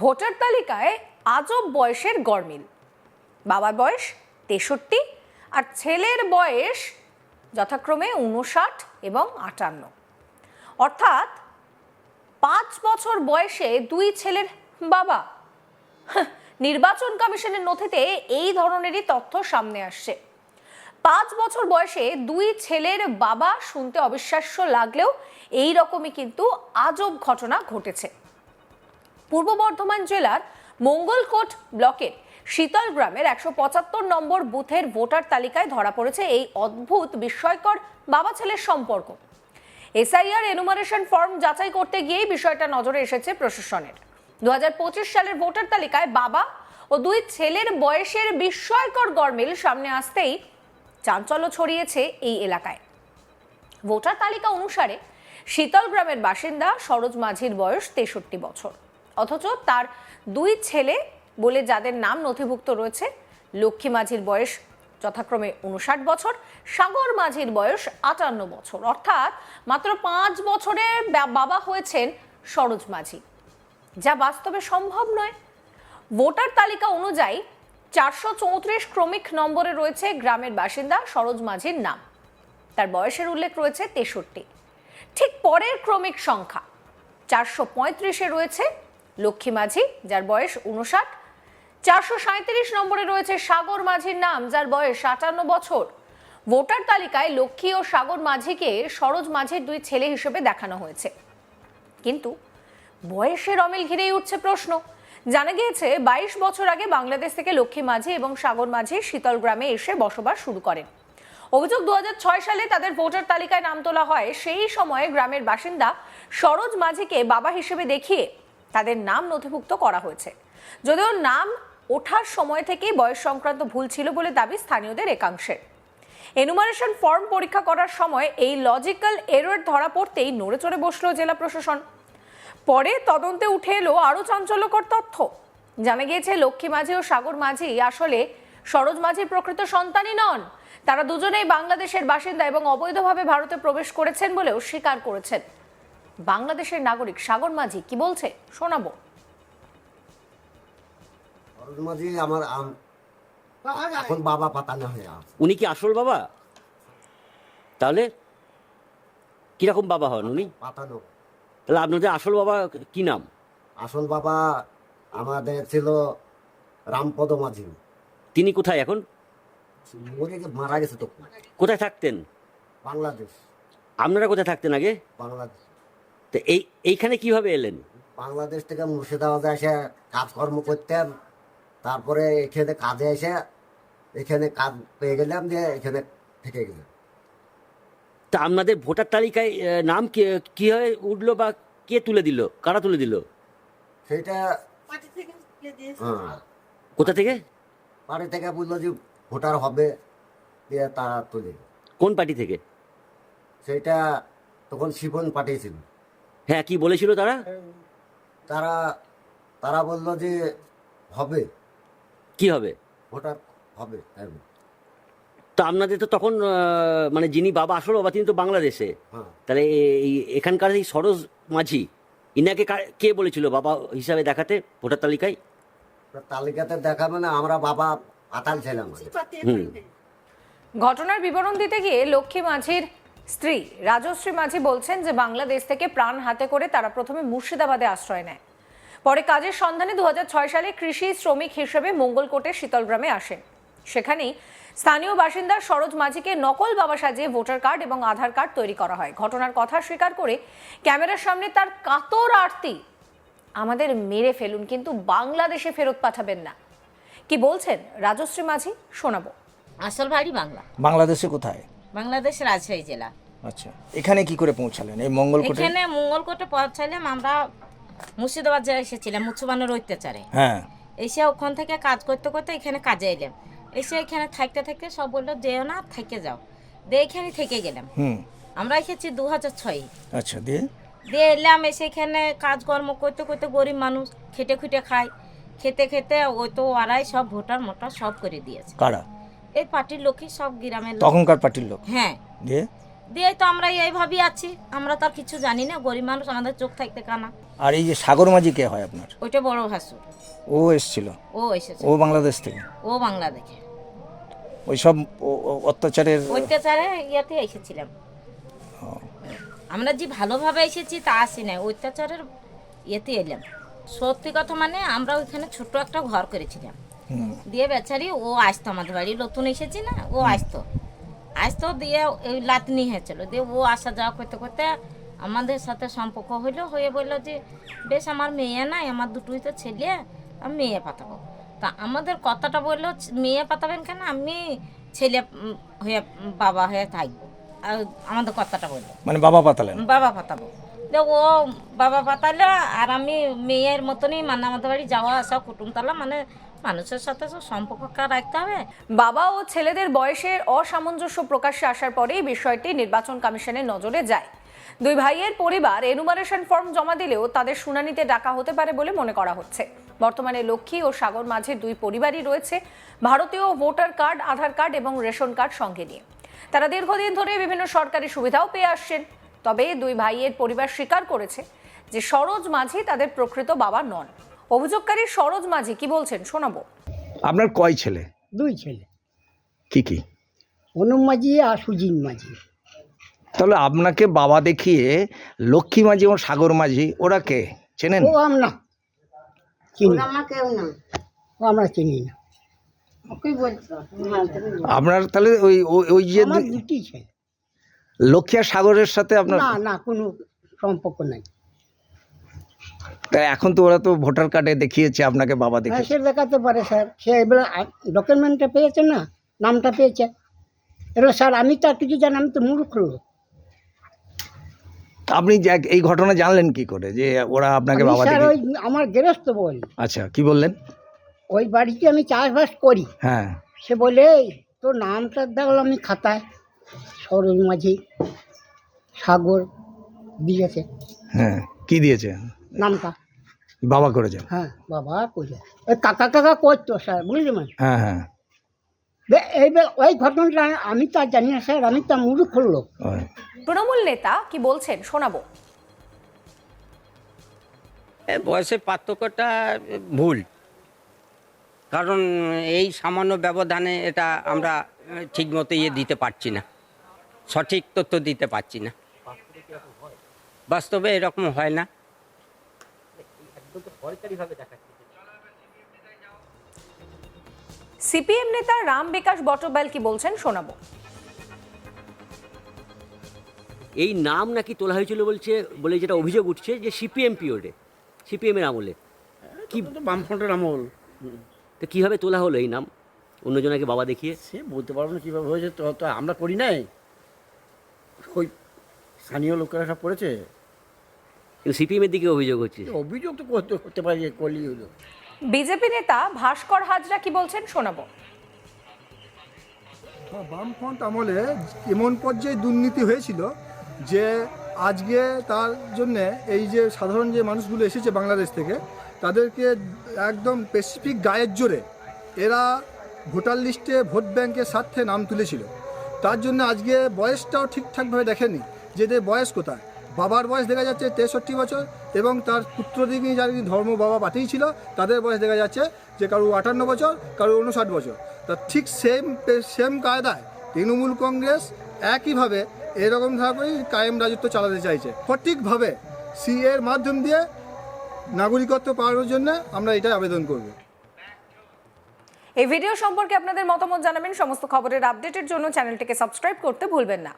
Voter তালিকায় আজব বয়সের গরমিল। বাবার বয়স তেষট্টি আর ছেলের বয়স যথাক্রমে উনষাট এবং আটান্ন। অর্থাৎ পাঁচ বছর বয়সে দুই ছেলের বাবা। নির্বাচন কমিশনের নথিতে এই ধরনেরই তথ্য সামনে আসছে। পাঁচ বছর বয়সে দুই ছেলের বাবা শুনতে অবিশ্বাস্য লাগলেও এই রকমই কিন্তু আজব ঘটনা ঘটেছে। পূর্ব বর্ধমান জেলার মঙ্গলকোট ব্লকের শীতল গ্রামের একশো পঁচাত্তর নম্বর বুথের ভোটার তালিকায় ধরা পড়েছে এই অদ্ভুত, বিস্ময়কর বাবা ছেলের সম্পর্ক। এসআইআর এনুমারেশন ফর্ম যাচাই করতে গিয়েই বিষয়টা নজরে এসেছে প্রশাসনের। দুহাজার পঁচিশ সালের ভোটার তালিকায় বাবা ও দুই ছেলের বয়সের বিস্ময়কর গরমিল সামনে আসতেই চাঞ্চল্য ছড়িয়েছে এই এলাকায়। ভোটার তালিকা অনুসারে শীতল গ্রামের বাসিন্দা সরোজ মাঝির বয়স তেষট্টি বছর। অথচ তার দুই ছেলে বলে যাদের নাম নথিভুক্ত রয়েছে, লক্ষ্মী মাঝির বয়স যথাক্রমে উনষাট বছর, সাগর মাঝির বয়স আটান্ন বছর। অর্থাৎ মাত্র পাঁচ বছরে বাবা হয়েছেন সরোজ মাঝি। যা বাস্তবে সম্ভব নয়। ভোটার তালিকা অনুযায়ী চারশো চৌত্রিশ ক্রমিক নম্বরে রয়েছে গ্রামের বাসিন্দা সরোজ মাঝির নাম। তার বয়সের উল্লেখ রয়েছে তেষট্টি। ঠিক পরের ক্রমিক সংখ্যা, চারশো পঁয়ত্রিশে রয়েছে লক্ষ্মী মাঝি, যার বয়স উনষাট চারশো সাঁত্রিশ নম্বরে রয়েছে সাগর মাঝির নাম, যার বয়স আটান্ন বছর। ভোটার তালিকায় লক্ষ্মী ও সাগর মাঝিকে সরোজ মাঝির দুই ছেলে হিসেবে দেখানো হয়েছে। কিন্তু বয়সের অমিল ঘিরেই উঠছে প্রশ্ন। জানা গিয়েছে, বাইশ বছর আগে বাংলাদেশ থেকে লক্ষ্মী মাঝি এবং সাগর মাঝি শীতল গ্রামে এসে বসবাস শুরু করেন। অভিযোগ দু হাজার ছয় সালে তাদের ভোটার তালিকায় নাম তোলা হয়। সেই সময়ে গ্রামের বাসিন্দা সরোজ মাঝিকে বাবা হিসেবে দেখিয়ে তাদের নাম নথিভুক্ত করা হয়েছে। যদিও নাম ওঠার সময় থেকেই বয়স সংক্রান্ত ভুল ছিল বলে দাবি স্থানীয়দের একাংশের। এনুমারেশন ফর্ম পরীক্ষা করার সময় এই লজিক্যাল এরর ধরা পড়তেই নড়ে চড়ে বসল জেলা প্রশাসন। পরে তদন্তে উঠে এলো আরও চাঞ্চল্যকর তথ্য। জানা গিয়েছে, লক্ষ্মী মাঝি ও সাগর মাঝি আসলে সরোজ মাঝির প্রকৃত সন্তানই নন। তারা দুজনেই বাংলাদেশের বাসিন্দা এবং অবৈধভাবে ভারতে প্রবেশ করেছেন বলেও স্বীকার করেছেন। বাংলাদেশের নাগরিক সাগর মাঝি কি বলছে? শোনাবো। মাঝি আমার এখন বাবা পাতানো হয়ে আছে। উনি কি আসল বাবা? তাহলে কীরকম বাবা হন উনি? পাতানো তাহলে আপনাদের আসল বাবা কি নাম? আসল বাবা আমাদের ছিল রামপদ মাঝি। তিনি কোথায় এখন? মারা গেছে তো। কোথায় থাকতেন? বাংলাদেশ। আপনারা কোথায় থাকতেন আগে? বাংলাদেশ। তো এই এইখানে কীভাবে এলেন? বাংলাদেশ থেকে মুর্শিদাবাদে এসে কাজকর্ম করতেন। তারপরে এখানে কাজে এসে এখানে কাজ পেয়ে গেলাম যে এখানে থেকে গেলাম। তা আপনাদের ভোটার তালিকায় নাম কি কীভাবে উঠল বা কে তুলে দিল? কারা তুলে দিল? সেটা হ্যাঁ। কোথা থেকে? বাড়ি থেকে বলল যে ভোটার হবে দিয়ে তারা তুলে কোন পার্টি থেকে? সেটা তখন শিবন পাঠিয়েছিল হ্যাঁ কি বলেছিল তারা? তারা তারা বলল যে হবে। কি হবে? ভোটার হবে। তো আপনাদের তো তখন মানে যিনি বাবা আসল বাবা তিনি তো বাংলাদেশে। হ্যাঁ। তাহলে এই এখানকার এই সরোজ মাঝি ইনাকে কা- কে বলেছিল বাবা হিসাবে দেখাতে ভোটার তালিকায়? তালিকাতে দেখাবে না আমরা বাবা আতাল ছিলাম। ঘটনার বিবরণ দিতে গিয়ে লক্ষ্মী মাঝির স্ত্রী রাজশ্রী মাঝি বলছেন যে বাংলাদেশ থেকে প্রাণ হাতে করে তারা প্রথমে মুর্শিদাবাদে আশ্রয় নেয়। পরে কাজের সন্ধানে দুহাজার ছয় সালে কৃষি শ্রমিক হিসেবে মঙ্গলকোটের শীতলগ্রামে আসেন। সেখানেই স্থানীয় বাসিন্দা সরোজ মাঝিকে নকল বাবা সাজিয়ে ভোটার কার্ড এবং আধার কার্ড তৈরি করা হয়। ঘটনার কথা স্বীকার করে ক্যামেরার সামনে তার কাতর আরতি। আমাদের মেরে ফেলুন কিন্তু বাংলাদেশে ফেরত পাঠাবেন না। কি বলছেন রাজশ্রী মাঝি? শোনাবো। আসল বাড়ি বাংলা। বাংলাদেশে কোথায়? বাংলাদেশ রাজশাহী জেলা। আচ্ছা। এখানে কি করে পৌঁছালেন? এই মঙ্গলকোটে এখানে মঙ্গলকোটে পৌঁছাইলাম আমরা মুর্শিদাবাদ জেলা এসেছিলাম মুসলমানের অত্যাচারে। হ্যাঁ। এসে ওখান থেকে কাজ করতে করতে এখানে কাজে এলাম। এসে এখানে থাকতে থাকতে সব বলল যেও না থেকে যাও। দিয়ে এখানে থেকে গেলাম। হুম। আমরা এসেছি দু হাজার ছয়। আচ্ছা দিয়ে? দিয়ে এলাম এসে এখানে কাজকর্ম করতে করতে গরিব মানুষ খেটে খুটে খায়। খেতে খেতে ওই তো ওরাই সব ভোটার মোটার সব করে দিয়েছে। কারা? এই পার্টির লোকই সব গ্রামের তখনকার পার্টির লোক? হ্যাঁ। দিয়ে? দিয়ে তো আমরা এইভাবেই আছি। আমরা তো আর কিছু জানি না গরিব মানুষ আমাদের চোখ থাকতে কানা। আর এই যে সাগর মাঝি কে হয় আপনার? ওইটা বড় ভাসুর। ও এসছিল? ও এসেছে। ও বাংলাদেশ থেকে? ও বাংলা দেখে ওই সব অত্যাচারের অত্যাচারে ইয়েতে এসেছিলাম। আমরা যে ভালোভাবে এসেছি তা আসি না অত্যাচারের ইয়েতে এলাম। সত্যি কথা মানে আমরা ওইখানে ছোট একটা ঘর করেছিলাম। দিয়ে বেচারি ও আসতো আমাদের বাড়ি নতুন এসেছি না ও আসতো। আসতো দিয়ে ওই লাতনি হয়েছিল। দিয়ে ও আসা যাওয়া করতে করতে আমাদের সাথে সম্পর্ক হইল হয়ে বলল যে বেশ আমার মেয়ে নাই আমার দুটোই তো ছেলে আমি মেয়ে পাতাবো তা আমাদের কথাটা বলল মেয়ে পাতাবেন কেন? আমি ছেলে হয়ে বাবা হয়ে থাকব। আর আমাদের কথাটা বলল। মানে বাবা পাতালেন বাবা পাতাবো ও বাবা পাতালো আর আমি মেয়ের মতনই মানে আমাদের বাড়ি যাওয়া আসা কুটুমতলা মানে মানুষের সাথে তো সম্পর্ক রাখতে হবে? বাবা ও ছেলেদের বয়সের অসামঞ্জস্য প্রকাশ্যে আসার পরেই বিষয়টি নির্বাচন কমিশনের নজরে যায়। দুই ভাইয়ের পরিবার এনুমারেশন ফর্ম জমা দিলেও তাদের শুনানিতে ডাকা হতে পারে বলে মনে করা হচ্ছে। বর্তমানে লক্ষ্মী ও সাগর মাঝের দুই পরিবারই রয়েছে, ভারতীয় ভোটার কার্ড, আধার কার্ড এবং রেশন কার্ড সঙ্গে নিয়ে। তারা দীর্ঘদিন ধরে বিভিন্ন সরকারি সুবিধাও পেয়ে আসছেন। তবে দুই ভাইয়ের পরিবার স্বীকার করেছে যে সরোজ মাঝি তাদের প্রকৃত বাবা নন। অভিযোগকারী সরোজ মাঝি কি বলছেন? শোনাবো। আপনার কয় ছেলে? দুই ছেলে। কি কি? অনুম মাঝি আর সুজিন মাঝি। তাহলে আপনাকে বাবা দেখিয়ে লক্ষ্মী মাঝি এবং সাগর মাঝি ওরা কে? চেনেন? ও আমরা। চিনি। ও আমরা চিনি না। আপনার তাহলে ওই ওই- যে আমার দুটি ছেলে। লক্ষ্মী আর সাগরের সাথে আপনার না না কোনো সম্পর্ক নাই। তা এখন তো ওরা তো ভোটার কার্ডে দেখিয়েছে আপনাকে বাবা হ্যাঁ দেখে সে দেখাতে পারে স্যার। সে এবার ডকুমেন্টটা পেয়েছে না? নামটা পেয়েছে। এবার স্যার আমি তো আর কিছু জানি আমি তো মূর্খ। লোক আপনি এই ঘটনা জানলেন কি করে যে ওরা আপনাকে বাবা স্যার ওই আমার গেরস্ত বল। আচ্ছা কি বললেন? ওই বাড়িতে আমি চাষবাস করি। হ্যাঁ। সে বলে "এই, তোর নামটা দেখলাম আমি খাতায়। সরোজ মাঝি সাগর দিয়েছে। হ্যাঁ কি দিয়েছে? নামটা বাবা করেছেন হ্যাঁ বাবা কইলে ওই কাকা কাকা করতো স্যার বুঝলি মানে? হ্যাঁ হ্যাঁ। এইবার ওই ঘটনাটা আমি তো আর জানি না স্যার আমি তো মূর্খ লোক। তৃণমূল নেতা কি বলছেন শোনাবো। এ, বয়সের পার্থক্যটা ভুল। কারণ এই সামান্য ব্যবধানে এটা আমরা ঠিক মতো ইয়ে দিতে পারছি না। সঠিক তথ্য দিতে পারছি না। বাস্তবে এরকম হয় না। সিপিএম নেতা রাম বিকাশ বটব্যাল কি বলছেন শোনাবো। এই নাম নাকি তোলা হয়েছিল বলছে বলে যেটা অভিযোগ উঠছে যে সিপিএম পিরিয়ডে সিপিএমের আমলে। কি বামফ্রন্টের আমল। তো কীভাবে তোলা হলো এই নাম? অন্যজনকে বাবা দেখিয়ে। সে বলতে পারব না কীভাবে হয়েছে তো আমরা করি নাই। ওই স্থানীয় লোকেরা সব করেছে। সিপিএমের দিকে অভিযোগ হচ্ছে। অভিযোগ তো করতে করতে পারি করলেই হলো। বিজেপি নেতা ভাস্কর হাজরা কি বলছেন শোনাবো। বামফ্রন্ট আমলে এমন পর্যায়ে দুর্নীতি হয়েছিল যে আজকে তার জন্যে এই যে সাধারণ যে মানুষগুলো এসেছে বাংলাদেশ থেকে তাদেরকে একদম স্পেসিফিক গায়ের জোরে এরা ভোটার লিস্টে ভোট ব্যাংকের স্বার্থে নাম তুলেছিল। তার জন্য আজকে বয়সটাও ঠিকঠাকভাবে দেখেনি যে এদের বয়স কোথায়। বাবার বয়স দেখা যাচ্ছে তেষট্টি বছর এবং তার পুত্রদিগী যার ধর্ম বাবা পাঠিয়েছিল তাদের বয়স দেখা যাচ্ছে যে কারও আটান্ন বছর, কারও উনষাট বছর। তা ঠিক সেম সেম কায়দায় তৃণমূল কংগ্রেস একইভাবে এরকম করেই কায়েম রাজত্ব চালাতে চাইছে। সঠিকভাবে সি এর মাধ্যম দিয়ে নাগরিকত্ব পাওয়ার জন্য আমরা এটাই আবেদন করব। এই ভিডিও সম্পর্কে আপনাদের মতামত জানাবেন, সমস্ত খবরের আপডেটের জন্য চ্যানেলটিকে সাবস্ক্রাইব করতে ভুলবেন না।